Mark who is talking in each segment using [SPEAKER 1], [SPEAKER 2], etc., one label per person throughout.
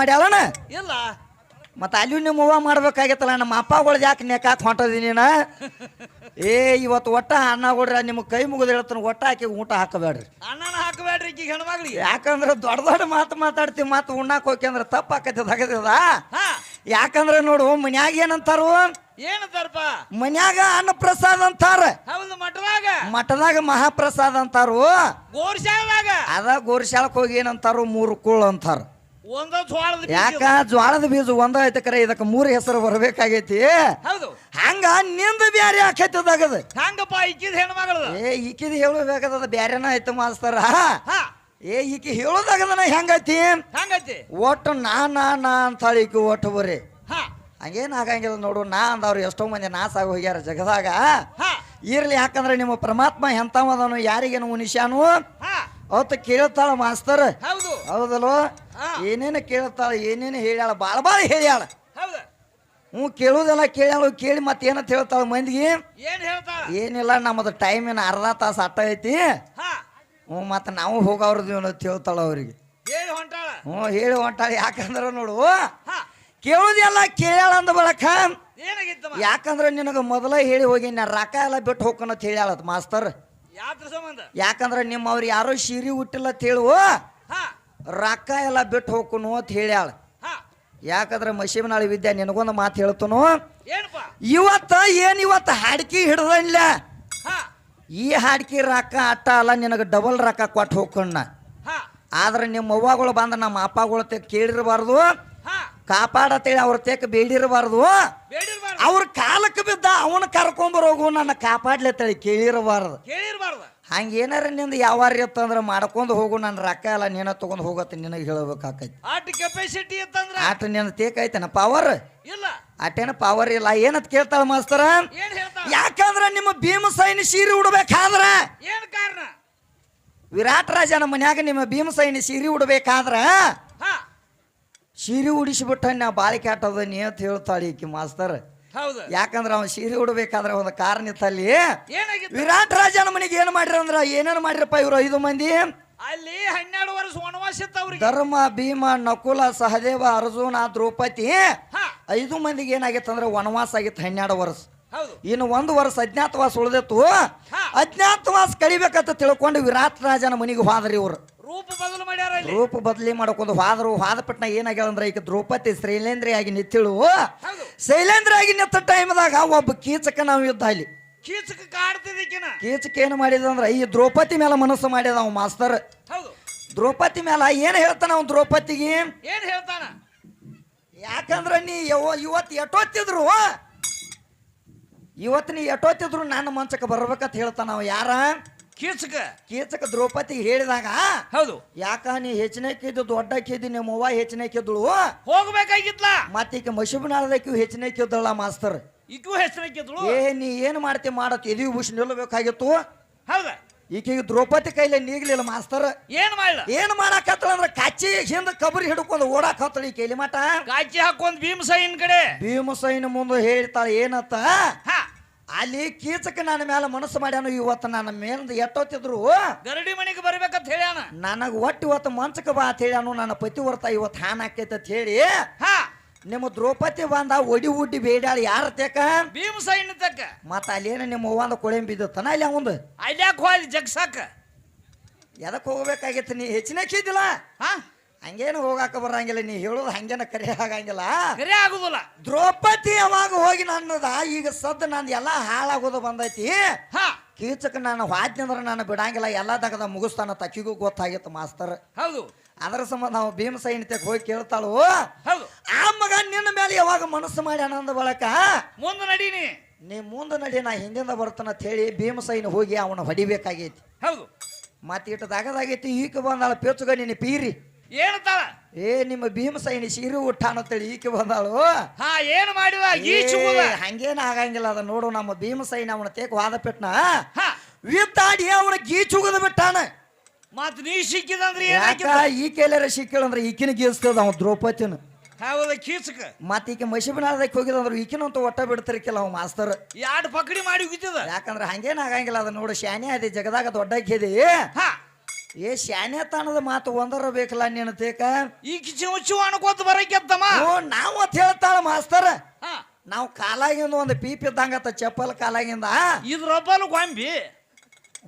[SPEAKER 1] ಮಾಡ್ಯಾಳಣ
[SPEAKER 2] ಇಲ್ಲ.
[SPEAKER 1] ಮತ್ತೆ ಅಲ್ಲಿ ನಿಮ್ಮ ಅವ್ವ ಮಾಡ್ಬೇಕಾಗಿತ್ತಲ್ಲ ನಮ್ಮ ಅಪ್ಪಗಳು ಯಾಕೆ ನೆಕಾಕ್ ಹೊಂಟದಿ ನೀನ? ಏ ಇವತ್ತು ಒಟ್ಟ ಅನ್ನ ಕೊಡ್ರಿ ನಿಮ್ಮ ಕೈ ಮುಗಿದು ಹೇಳ್ತಾನೆ ಒಟ್ಟ ಹಾಕಿ ಊಟ ಹಾಕಬೇಡ್ರಿ.
[SPEAKER 2] ಅಣ್ಣನ ಹಾಕಬೇಡ್ರಿ ಈಗ ಹೆಣ್ಮಗ್ಳಿಗೆ.
[SPEAKER 1] ಯಾಕಂದ್ರೆ ದೊಡ್ಡ ದೊಡ್ಡ ಮಾತು ಮಾತಾಡ್ತೀವಿ ಮಾತು ಉಣ್ಣಾಕ್ ಹೋಗಿ ಅಂದ್ರೆ ತಪ್ಪು ಯಾಕಂದ್ರೆ ನೋಡು ಮನ್ಯಾಗ ಏನಂತಾರು?
[SPEAKER 2] ಏನಂತಾರಪ್ಪ?
[SPEAKER 1] ಮನ್ಯಾಗ ಅನ್ನ ಪ್ರಸಾದ ಅಂತಾರ.
[SPEAKER 2] ಹೌದು ಮಠದಾಗ.
[SPEAKER 1] ಮಠದಾಗ ಮಹಾಪ್ರಸಾದ ಅಂತಾರು?
[SPEAKER 2] ಗೋರ್ಶಾಲಾಗ
[SPEAKER 1] ಅದ ಗೋರ್ಶಾಲಕ್ ಹೋಗಿ ಏನಂತಾರು ಮೂರು ಕುಳ್ ಅಂತಾರ.
[SPEAKER 2] ಸೋಳದ ಬೀಜ.
[SPEAKER 1] ಯಾಕ? ಜ್ವಾಳದ ಬೀಜ ಒಂದ ಐತೆ ಕರೆ ಇದಕ್ಕೆ ಮೂರು ಹೆಸರು ಬರಬೇಕಾಗೈತಿ.
[SPEAKER 2] ಹೌದು.
[SPEAKER 1] ಹಂಗ ನಿಂದ ಬ್ಯಾರೆ ಆಕೈತದಾಗದ
[SPEAKER 2] ಹಂಗಪ್ಪ ಇಕ್ಕಿದ ಹೆಣ್ಮಗಳದ
[SPEAKER 1] ಏ ಈಕಿದ ಹೇಳಬೇಕಾಗದ ಬ್ಯಾರೇನ ಐತೆ ಮಾಸ್ತರ.
[SPEAKER 2] ಹಾ.
[SPEAKER 1] ಏ ಈಕಿ ನಾ ಹೆಂಗೈತಿ?
[SPEAKER 2] ಹಂಗೈತಿ?
[SPEAKER 1] ಒಟ್ಟು ನಾ ನಾ ನಾ ಅಂತಾಳ ಈಕಿ ಒಟ್ಟು ಬರ್ರಿ
[SPEAKER 2] ಹಾ.
[SPEAKER 1] ಹಂಗೇನ್ ಆಗಂಗಿಲ್ಲ ನೋಡು ನಾ ಅಂದವ್ರು ಎಷ್ಟೋ ಮಂದಿ ನಾಸಾಗಿ ಹೋಗ್ಯಾರ ಜಗದಾಗ.
[SPEAKER 2] ಹಾ.
[SPEAKER 1] ಇರ್ಲಿ ಯಾಕಂದ್ರೆ ನಿಮ್ಮ ಪರಮಾತ್ಮ ಎಂತವದನು ಯಾರಿಗೇನು ಉನಿಶಾನು
[SPEAKER 2] ಹಾ.
[SPEAKER 1] ಅವತ್ತು ಕೇಳ್ತಾಳ ಮಾಸ್ತರ್.
[SPEAKER 2] ಹೌದು.
[SPEAKER 1] ಹೌದಲ್ವ. ಏನೇನು ಕೇಳ್ತಾಳ ಏನೇನು ಹೇಳ್ಯಾಳ ಬಾಳ ಬಾಳ ಹೇಳ್ಯಾಳ.
[SPEAKER 2] ಹೌದು.
[SPEAKER 1] ಹ್ಞೂ ಕೇಳುವುದೆಲ್ಲ ಕೇಳ್ಯಾಳು ಕೇಳಿ ಮತ್ತೇನಂತ ಹೇಳ್ತಾಳ ಮಂದಿಗೆ?
[SPEAKER 2] ಏನ್ ಹೇಳ್ತಾಳ?
[SPEAKER 1] ಏನಿಲ್ಲ ನಮ್ಮದು ಟೈಮಿನ ಅರ್ಧ ತಾಸು ಅಟ್ಟ ಐತಿ.
[SPEAKER 2] ಹಾ.
[SPEAKER 1] ಹ್ಞೂ ಮತ್ತು ನಾವು ಹೋಗವ್ರದ್ದು ಅಂತ ಹೇಳ್ತಾಳ ಅವ್ರಿಗೆ.
[SPEAKER 2] ಹೇಳಿ ಹೊಂಟಾಳ.
[SPEAKER 1] ಹ್ಞೂ ಹೇಳಿ ಹೊಂಟಾಳ ಯಾಕಂದ್ರೆ ನೋಡು
[SPEAKER 2] ಹಾ.
[SPEAKER 1] ಕೇಳೋದೆಲ್ಲ ಕೇಳ್ಯಾಳ ಅಂದ ಬಳಕ
[SPEAKER 2] ಏನಾಗಿತ್ತಮ್ಮ
[SPEAKER 1] ಯಾಕಂದ್ರೆ ನಿನಗೆ ಮೊದಲ ಹೇಳಿ ಹೋಗಿ ನಾ ರೊಕ್ಕ ಎಲ್ಲ ಬಿಟ್ಟು ಹೋಗ್ಕೊಂತ ಹೇಳ್ಯಾಳ ಮಾಸ್ತರ್.
[SPEAKER 2] ಯಾತ್ರ ಸಂಬಂಧ?
[SPEAKER 1] ಯಾಕಂದ್ರೆ ನಿಮ್ಮವ್ರು ಯಾರೋ ಶಿರಿ ಹುಟ್ಟಿಲ್ಲ ಅಂತ ಹೇಳು.
[SPEAKER 2] ಹಾ
[SPEAKER 1] ರೊಕ್ಕ ಎಲ್ಲ ಬಿಟ್ಟು ಹೋಗ್ಕೊನು ಅಂತ ಹೇಳ್ಯಾಳ. ಯಾಕಂದ್ರೆ ಮಶೀಮನಾಳಿ ವಿದ್ಯಾ ನಿನಗೊಂದು ಮಾತು ಹೇಳ್ತನು? ಇವತ್ತ ಏನ್ ಇವತ್ತು ಹಾಡ್ಕಿ ಹಿಡ್ದಲ್ಲ ಈ ಹಾಡ್ಕಿ ರೊಕ್ಕ ಅಟ್ಟ ಅಲ್ಲ ನಿನಗೆ ಡಬಲ್ ರೊಕ್ಕ ಕೊಟ್ಟು ಹೋಗ್ಕೊಂಡ ಆದ್ರೆ ನಿಮ್ಮ ಅವ್ವಗಳು ಬಂದ ನಮ್ಮ ಅಪ್ಪಗಳು ತೆಕ್ ಕೇಳಿರಬಾರ್ದು. ಕಾಪಾಡತ್ತೇಳಿ ಅವ್ರ ತೆಕ್ ಬೇಡಿರ್ಬಾರ್ದು. ಅವ್ರ ಕಾಲಕ್ಕೆ ಬಿದ್ದ ಅವನ ಕರ್ಕೊಂಬರೋಗು ನನ್ನ ಕಾಪಾಡ್ಲತ್ತೇಳಿ ಕೇಳಿರಬಾರ್ದು.
[SPEAKER 2] ಹಾಗೆ
[SPEAKER 1] ಹಂಗೇನಾರ ನಿಂದ ಯಾವಾರ ಇತ್ತಂದ್ರೆ ಮಾಡ್ಕೊಂಡು ಹೋಗು ನನ್ನ ರೊಕ್ಕ ಎಲ್ಲ ನೀನ ತಗೊಂಡು ಹೋಗತ್ತೆ ನಿನಗೆ ಹೇಳಬೇಕಾಕೈತಿ.
[SPEAKER 2] ಆಟ ಕೆಪಾಸಿಟಿ ಇತ್ತಂದ್ರ?
[SPEAKER 1] ಆಟ ನಿನ್ನ ತೇಕೈತನ ಪವರ್
[SPEAKER 2] ಇಲ್ಲ.
[SPEAKER 1] ಆಟೇನ ಪವರ್ ಇಲ್ಲ. ಏನತ್ ಕೇಳ್ತಾಳ ಮಾಸ್ತರ? ಯಾಕಂದ್ರ ನಿಮ್ಮ ಭೀಮಸೈನಿ ಸೀರೆ ಉಡ್ಬೇಕಾದ್ರ?
[SPEAKER 2] ಏನ್ ಕಾರಣ?
[SPEAKER 1] ವಿರಾಟ್ ರಾಜನ ಮನ್ಯಾಗ ನಿಮ್ಮ ಭೀಮಸೈನಿ ಸೀರೆ ಉಡ್ಬೇಕಾದ್ರ?
[SPEAKER 2] ಹಾ.
[SPEAKER 1] ಸೀರೆ ಉಡಿಸಿಬಿಟ್ಟ ನಾ ಬಾಳಿಕೆ ಆಟದ ನೀ ಅಂತ ಹೇಳ್ತಾಳೆ ಈಕಿ ಮಾಸ್ತರ್.
[SPEAKER 2] ಹೌದು.
[SPEAKER 1] ಯಾಕಂದ್ರ ಅವ ಸೀರೆ ಉಡಬೇಕಾದ್ರೆ ಒಂದು ಕಾರಣ ಇತ್ತಲ್ಲಿ
[SPEAKER 2] ಏನಾಗಿತ್ತು?
[SPEAKER 1] ವಿರಾಟ್ ರಾಜನ ಮನೆಗೆ ಏನ್ ಮಾಡ್ರಿ ಅಂದ್ರ ಏನೇನು ಮಾಡ್ರಪ್ಪ ಇವ್ರು ಐದು ಮಂದಿ?
[SPEAKER 2] ಅಲ್ಲಿ ಹನ್ನೆರಡು ವರ್ಷ ವನವಾಸ ಇತ್ತು ಅವ್ರಿಗೆ.
[SPEAKER 1] ಧರ್ಮ ಭೀಮ ನಕುಲ ಸಹದೇವ ಅರ್ಜುನ ದ್ರೌಪದಿ ಐದು ಮಂದಿಗೆ ಏನಾಗಿತ್ತು ಅಂದ್ರೆ ವನವಾಸ ಆಗಿತ್ತು ಹನ್ನೆರಡು ವರ್ಷ. ಇನ್ನು ಒಂದು ವರ್ಷ ಅಜ್ಞಾತವಾಸ ಉಳಿದಿತ್ತು. ಅಜ್ಞಾತವಾಸ ಕಡಿಬೇಕಂತ ತಿಳ್ಕೊಂಡು ವಿರಾಟ್ ರಾಜನ ಮನೆಗೆ ಹೋದ್ರಿ ಇವ್ರು.
[SPEAKER 2] ರೂಪ ಬದಲು ಮಾಡ್ಯಾರ ಇಲ್ಲಿ.
[SPEAKER 1] ರೂಪ ಬದಲಿ ಮಾಡ್ಕೊಂಡು ಹೋದ್ರು ಹೋದ ಪಟ್ನ ಏನಾಗ್ಯಾಳ ಅಂದ್ರೆ ಈಗ ದ್ರೌಪದಿ ಶೈಲೇಂದ್ರಿ ಆಗಿ ನಿತ್ತಿಳು
[SPEAKER 2] ಹೌದು.
[SPEAKER 1] ಶೈಲೇಂದ್ರ ಆಗಿ ನಿತ್ತ ಟೈಮ್ದಾಗ ಒಬ್ಬ ಕೀಚಕ ನಾವು ಯುದ್ಧ ಅಲ್ಲಿ.
[SPEAKER 2] ಕೀಚಕ ಕಾಡ್ತಿದ್ದಕ್ಕಿನ
[SPEAKER 1] ಕೀಚಕ ಏನು ಮಾಡಿದ ಅಂದ್ರೆ ಈ ದ್ರೌಪದಿ ಮೇಲೆ ಮನಸ್ಸು ಮಾಡಿದ ಅವ ಮಾಸ್ತರ್.
[SPEAKER 2] ಹೌದು.
[SPEAKER 1] ದ್ರೌಪದಿ ಮೇಲೆ ಏನು ಹೇಳ್ತಾನ ಅವ್ನು ದ್ರೌಪದಿಗೆ?
[SPEAKER 2] ಏನು ಹೇಳ್ತಾನ?
[SPEAKER 1] ಯಾಕಂದ್ರೆ ನೀ ಯವ ಇವತ್ತು ಎಟೋತಿದ್ರು. ಇವತ್ತು ನೀ ಎಟೋತಿದ್ರು ನನ್ನ ಮಂಚಕ್ಕೆ ಬರ್ಬೇಕಂತ ಹೇಳ್ತಾನ ಅವ ಯಾರ?
[SPEAKER 2] ಕೀಚಕ
[SPEAKER 1] ಕೀಚಕ ದ್ರೌಪದಿ ಹೇಳಿದಾಗ
[SPEAKER 2] ಹೌದು.
[SPEAKER 1] ಯಾಕ ನೀ ಹೆಚ್ಚಿನಕ್ಕಿದ್ದು ದೊಡ್ಡಕ್ಕಿದ್ದು ನಿಮ್ಮ ಅವ್ವ ಹೆಚ್ಚಿನಕ್ಕಿದ್ದಳು
[SPEAKER 2] ಹೋಗ್ಬೇಕಾಗಿತ್ಲ?
[SPEAKER 1] ಮತ್ತೀಗ ಹೆಚ್ಚನೆ ಹೆಚ್ಚಿನಕ್ಕಿದ್ದಳ ಮಾಸ್ತರ್.
[SPEAKER 2] ಈಗೂ ಹೆಚ್ಚನೆ ಕೇದಳು
[SPEAKER 1] ಏ ನೀ ಏನ್ ಮಾಡ್ತಿ ಮಾಡತ್ ಎದಿ ಬುಷ್ ನಿಲ್ಲಬೇಕಾಗಿತ್ತು.
[SPEAKER 2] ಹೌದ?
[SPEAKER 1] ಈಕೆಗೆ ದ್ರೌಪದಿ ಕೈಲೇ ನೀಗ್ಲಿಲ್ಲ ಮಾಸ್ತರ್.
[SPEAKER 2] ಏನ್ ಮಾಡ್ಲ?
[SPEAKER 1] ಏನ್ ಮಾಡಾಕತ್ತಳ ಅಂದ್ರೆ ಕಚ್ಚಿ ಹಿಂದ ಕಬರಿ ಹಿಡ್ಕೊಂಡು ಓಡಾಕತ್ತಳ ಈ ಕೈಲಿ ಮಟ
[SPEAKER 2] ಕಾಚಿ ಹಾಕೊಂಡ್ ಭೀಮಸೈನ್ ಕಡೆ.
[SPEAKER 1] ಭೀಮಸೈನ್ ಮುಂದೆ ಹೇಳ್ತಾಳ ಏನತ್ತ?
[SPEAKER 2] ಹಾ.
[SPEAKER 1] ಅಲ್ಲಿ ಕೀಚಕ ನನ್ನ ಮೇಲೆ ಮನಸ್ಸು ಮಾಡ್ಯಾನು ಇವತ್ತು ನನ್ನ ಮೇಲಿಂದ ಎಟ್ಟೊತ್ತಿದ್ರು
[SPEAKER 2] ಗರಡಿ ಮನೆಗೆ ಬರ್ಬೇಕಂತ ಹೇಳ್ಯಾನ.
[SPEAKER 1] ನನಗೆ ಒಟ್ಟು ಇವತ್ತು ಮಂಚಕ ಬಾ ಅಂತ ಹೇಳ್ಯಾನು ನನ್ನ ಪತಿ ವರ್ತ ಇವತ್ತು ಹಾನ್ ಆಕೈತೆ ಅಂತ ಹೇಳಿ.
[SPEAKER 2] ಹಾ.
[SPEAKER 1] ನಿಮ್ಮ ದ್ರೌಪದಿ ಬಂದ ಒಡಿ ಉಡ್ಡಿ ಬೇಡ್ಯಾಳ ಯಾರ ತೇಕ?
[SPEAKER 2] ಭೀಮಸೈನ್ ತಕ್ಕ.
[SPEAKER 1] ಮತ್ತ ಅಲ್ಲೇನ ನಿಮ್ಮ ಅವ್ವಂದ ಕೊಳೆಂಬ ಬಿದ್ದತನ ಅಲ್ಲಿ ಅವಂದು?
[SPEAKER 2] ಅಲ್ಯಾಕ್ ಹೋಗಿ ಜಗ್ಸಾಕ.
[SPEAKER 1] ಎದಕ್ಕೆ ಹೋಗ್ಬೇಕಾಗಿತ್ತು ನೀ? ಹೆಚ್ಚಿನ ಕಿದ್ದಿಲ್ಲ
[SPEAKER 2] ಹಾ.
[SPEAKER 1] ಹಂಗೇನು ಹೋಗಾಕ ಬರಂಗಿಲ್ಲ ನೀ ಹೇಳೋದು ಹಂಗೇನ ಕರೆ ಆಗಂಗಿಲ್ಲ.
[SPEAKER 2] ಕರೆ ಆಗುದಿಲ್ಲ.
[SPEAKER 1] ದ್ರೌಪದಿ ಯಾವಾಗ ಹೋಗಿ ನನ್ನದ ಈಗ ಸದ್ದು ನಂದು ಎಲ್ಲ ಹಾಳಾಗೋದು ಬಂದೈತಿ.
[SPEAKER 2] ಹಾ.
[SPEAKER 1] ಕೀಚಕ ನಾನು ವಾದ್ಯಂದ್ರೆ ನಾನು ಬಿಡಂಗಿಲ್ಲ ಎಲ್ಲ ತಗದ ಮುಗಿಸ್ತಾನ ತಕ್ಕಿಗೂ ಗೊತ್ತಾಗಿತ್ತು ಮಾಸ್ತರ್.
[SPEAKER 2] ಹೌದು.
[SPEAKER 1] ಅದರ ಸಂಬಂಧ ನಾವು ಭೀಮ ಸೈನಿಕ ಹೋಗಿ ಕೇಳ್ತಾಳು.
[SPEAKER 2] ಹೌದು.
[SPEAKER 1] ಆ ಮಗ ನಿನ್ನ ಮೇಲೆ ಯಾವಾಗ ಮನಸ್ಸು ಮಾಡಿ ಅನ್ನೋದು ಬಳಕ?
[SPEAKER 2] ಮುಂದೆ ನಡೀನಿ.
[SPEAKER 1] ನೀ ಮುಂದೆ ನಡಿ ನಾ ಹಿಂದಿಂದ ಬರ್ತಾನ ಅಂತ ಹೇಳಿ ಭೀಮಸೈನ ಹೋಗಿ ಅವನ ಹೊಡಿಬೇಕಾಗೈತಿ.
[SPEAKER 2] ಹೌದು.
[SPEAKER 1] ಮತ್ತೆ ಇಟ್ಟು ದಾಗದಾಗೈತಿ ಈಕ ಬಂದಾಳ ಪೇಚುಗ ನೀನು ಪೀರಿ.
[SPEAKER 2] ಏನಂತಾಳ?
[SPEAKER 1] ಏ ನಿಮ್ಮ ಭೀಮಸೈನಿ ಸೀರೆ ಉಟ್ಟಾನಂತೇಳಿ ಈಕೆ ಬಂದಾಳು.
[SPEAKER 2] ಹಾ ಏನು ಮಾಡಿದ ಈ
[SPEAKER 1] ಏ, ಹಂಗೇನ ಆಗಂಗಿಲ್ಲ ಅದ ನೋಡು ನಮ್ಮ ಭೀಮಸೈನ ಅವನ ತೇಕ್ ವಾದ ಪೆಟ್ನ.
[SPEAKER 2] ಹಾ.
[SPEAKER 1] ವಿತ್ತಾಡಿ ಅವನ ಗೀಚುಗದ ಬಿಟ್ಟಾನ.
[SPEAKER 2] ಮತ್ ನೀ ಸಿಕ್ಕಿದಂದ್ರೆ
[SPEAKER 1] ಯಾಕ
[SPEAKER 2] ಏನಾಕಿದ
[SPEAKER 1] ಈ ಕೇಳರ ಸಿಕ್ಕಳಂದ್ರೆ ಈಕಿನ ಗೀಸ್ತದ ಅವ ದ್ರೌಪದಿನ.
[SPEAKER 2] ಹೌದ ಕೀಚಕ.
[SPEAKER 1] ಮತ್ತ ಈಕೆ ಮಸಿಬಿನಾಳದಕ್ಕೆ ಹೋಗಿದಂದ್ರೆ ಈಕಿನಂತ ಒಟ್ಟ ಬಿಡ್ತಿರ್ಕಿಲ್ಲ ಅವ ಮಾಸ್ತರ್.
[SPEAKER 2] ಎರಡು ಪಕಡಿ ಮಾಡಿ ಉಗಿತದ
[SPEAKER 1] ಯಾಕಂದ್ರೆ ಹಂಗೇನ ಆಗಂಗಿಲ್ಲ ಅದ ನೋಡು ಶಾನೆ ಅದೇ ಜಗದಾಗ ದೊಡ್ಡ
[SPEAKER 2] ಹಾ.
[SPEAKER 1] ಏ ಶಾನ್ಯತನದ ಮಾತು ಒಂದರ ಬೇಕಲ್ಲ ನಿನ್ನ ತೇಕ?
[SPEAKER 2] ಈಗ ಚಿವ್ ಚಿವ್ ಅನ್ಕೋತ ಬರಕ್ಕೆತ್ತಮ್ಮ
[SPEAKER 1] ಓ ನಾವು ಅಂತ ಹೇಳ್ತಾಳ ಮಾಸ್ತರ.
[SPEAKER 2] ಹಾ.
[SPEAKER 1] ನಾವು ಕಾಲಾಗಿಂದ ಒಂದು ಪೀಪ್ ಇದ್ದಂಗತ್ತ ಚಪ್ಪಲ್ ಕಾಲಾಗಿಂದ.
[SPEAKER 2] ಇದ್ರೊಬ್ಬಲು ಗೊಂಬಿ.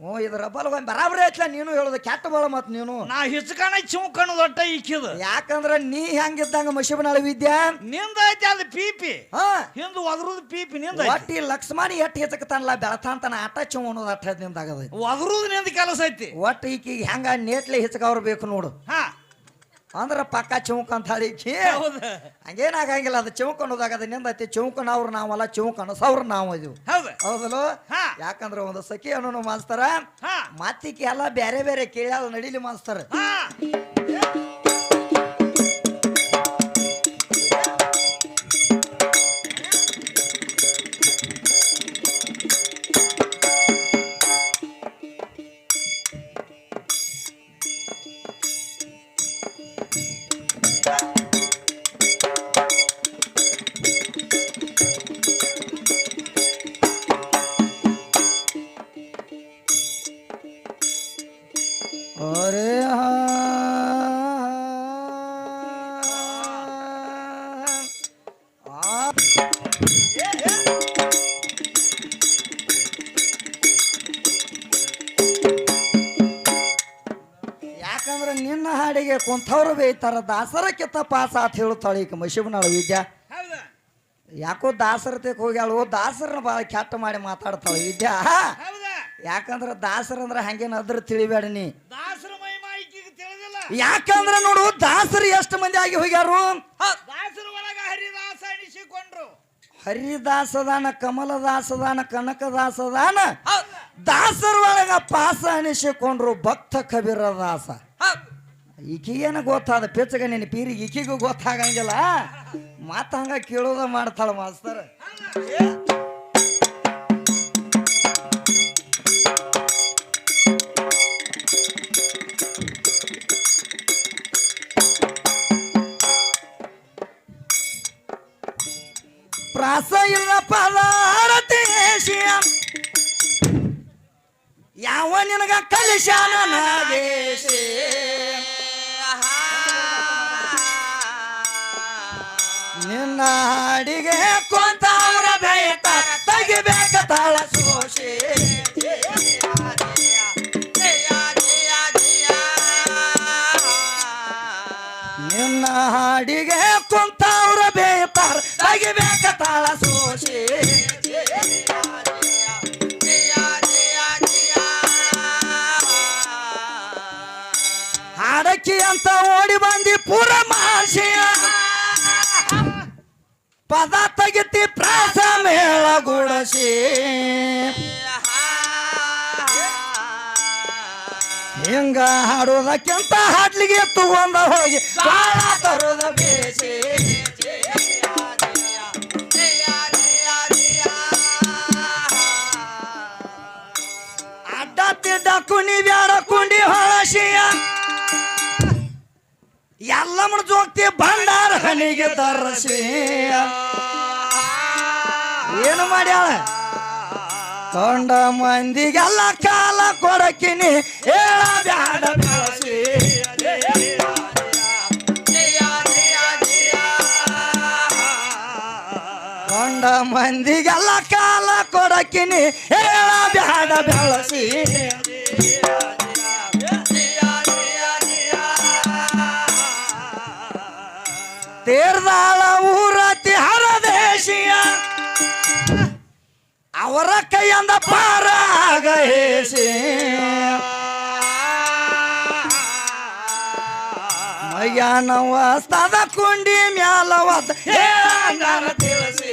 [SPEAKER 1] ಓ ಇದ್ರ ರಬ್ಬಲ್ ಒಂದು ಬರಾಬರಿ ಐತ್ಲ ನೀನು ಹೇಳೋದು ಕೆಟ್ಟ ಬಾಳ ಮತ್ ನೀನು.
[SPEAKER 2] ನಾ ಹಿಚ್ಕಣ ಚಿವ್ ಕಣ್ಣು ದೊಡ್ಡ ಈಕಿದ.
[SPEAKER 1] ಯಾಕಂದ್ರ ನೀ ಹೆಂಗಿದ್ದಂಗ ಮಶಿಬನಾಳ ವಿದ್ಯಾ?
[SPEAKER 2] ನಿಂದ ಐತಿ ಅದು ಪೀಪಿ.
[SPEAKER 1] ಹಾ.
[SPEAKER 2] ಹಿಂದ್ ಒದರುದ್ ಪೀಪಿ ನಿಂದ
[SPEAKER 1] ಒಟ್ಟಿ ಲಕ್ಷ್ಮಣಿ ಎಟ್ ಹೆಚ್ಚಕತಾನಲ್ಲ ಬೆಳತಾಂತನ ಆಟ ಚು ಅನ್ನೋದು ಅಟ್ಟ ನಿಂದಾಗದ
[SPEAKER 2] ಒದರುದ್ನಿಂದ ಕೆಲಸ ಐತಿ.
[SPEAKER 1] ಒಟ್ಟು ಈಕಿಗೆ ಹೆಂಗ ನೇಟ್ಲೆ ಹೆಚ್ಚಕವ್ರು ಬೇಕು ನೋಡು.
[SPEAKER 2] ಹಾ.
[SPEAKER 1] ಅಂದ್ರ ಪಕ್ಕ ಚೌಕ ಅಂತ ಹೇಳಿ ಈಕಿ
[SPEAKER 2] ಹೌದ.
[SPEAKER 1] ಹಂಗೇನಾಗಂಗಿಲ್ಲ ಅದು ಚಿವುಕ್ ಅನ್ನೋದಾಗ ಅದ ನಿಂದೈತಿ ಅವ್ರ ನಾವಲ್ಲ ಚೌಕ ಅನ್ನೋಸವ್ರು ನಾವು ಇದೀವಿ
[SPEAKER 2] ಹೌದ.
[SPEAKER 1] ಹೌದಲ್ಲ? ಯಾಕಂದ್ರೆ ಒಂದು ಸಖಿ ಅನ್ನೋನು ಮಾಸ್ತರ
[SPEAKER 2] ಹಾ.
[SPEAKER 1] ಮತ್ತಿಕ್ಕೆ ಎಲ್ಲ ಬೇರೆ ಬೇರೆ ಕೇಳ್ಯಾದ ನಡಿಲಿ ಮಾಸ್ತರ ನಿನ್ನ ಕುಂತವ್ರು ಕುಂಥವ್ರು ದಾಸರ ದಾಸರಕ್ಕಿಂತ ಪಾಸ ಅಂತ ಹೇಳ್ತಾಳೆ ಈಗ ಮಶಿಬನಾಳು ವಿದ್ಯಾ. ಯಾಕೋ ದಾಸರತೆಗೆ ಹೋಗ್ಯಾಳು ದಾಸರನ್ನ ಭಾಳ ಕೆಟ್ಟ ಮಾಡಿ ಮಾತಾಡ್ತಾಳೆ ವಿದ್ಯಾ. ಯಾಕಂದ್ರ ದಾಸರ ಅಂದ್ರೆ ಹಂಗೇನು ಅದ್ರ ತಿಳಿಬೇಡ ನೀ. ಯಾಕಂದ್ರ ನೋಡು ದಾಸರು ಎಷ್ಟು ಮಂದಿ ಆಗಿ ಹೋಗ್ಯಾರು? ಹರಿದಾಸದಾನ ಕಮಲದಾಸದಾನ ಕನಕದಾಸದಾನ ದಾಸರ ಒಳಗ ಪಾಸ ಅನಿಸಿಕೊಂಡ್ರು ಭಕ್ತ ಕಬೀರ ದಾಸ ಈಕಿಗೇನ ಗೊತ್ತಾದ, ಪೆಚ್ಚಗ ನಿನ್ನ ಪೀರಿಗೆ ಈಕಿಗೂ ಗೊತ್ತಾಗಂಗಿಲ್ಲ. ಮತ್ತ ಹಂಗ ಕೇಳೋದ ಮಾಡ್ತಾಳ ಮಾಸ್ತರ್. ಪ್ರಾಸ ಇಲ್ಲ ಪದಾರತೇಶಿಯ ಯಾವ ನಿನಗ ಕಲಿಶಾನ ನಾಗೇಶಿ? ನಿನ್ನ ಹಾಡಿಗೆ ಕೊಂತಾವ್ರ ಬೇತ ತೆಗಿಬೇಕ ತಾಳ ಸೋಷಿ ನಿನ್ನ ಹಾಡಿಗೆ ಪದ ತೆಗಿತಿ ಪ್ರಾಸ ಮೇಳ ಗುಡಸಿ ಹಿಂಗ ಹಾಡೋದಕ್ಕಿಂತ ಹಾಡ್ಲಿಗೆ ತಗೊಂಡ ಹೋಗಿ ಬಾಳ ತರೋದ ಬೇಸಿ. ಅಡ್ಡ ತಿಡ್ಡ ಕುಣಿ ಬ್ಯಾಡ ಎಲ್ಲಮ್ಮನ ಜೋಗ್ತಿ ಭಂಡಾರ ಹನಿಗೆ ತರಸಿ. ಏನು ಮಾಡ್ಯಾಳ? ತೊಂಡ ಮಂದಿಗೆಲ್ಲ ಕಾಲ ಕೊಡಕಿನಿ. ಹೇಳ ಬ್ಯಾಡ ಬೆಳಸಿ ಕೊಂಡ ಮಂದಿಗೆಲ್ಲ ಕಾಲ ಕೊಡಕಿನಿ. ಹೇಳ ಬ್ಯಾಡ ಬೆಳಸಿ. ತೇರ್ದಾಳ ಊರತಿ ಹರದೇಶಿಯ. ಅವರ ಕೈಯಂದ ಪಾರಾಗ ಹೇಸಿ. ಮಯ್ಯಾನವ ಕುಂಡಿ ಮ್ಯಾಲವತ್ ಹೇಳಂಗಾರ ತಿಳಿಸಿ.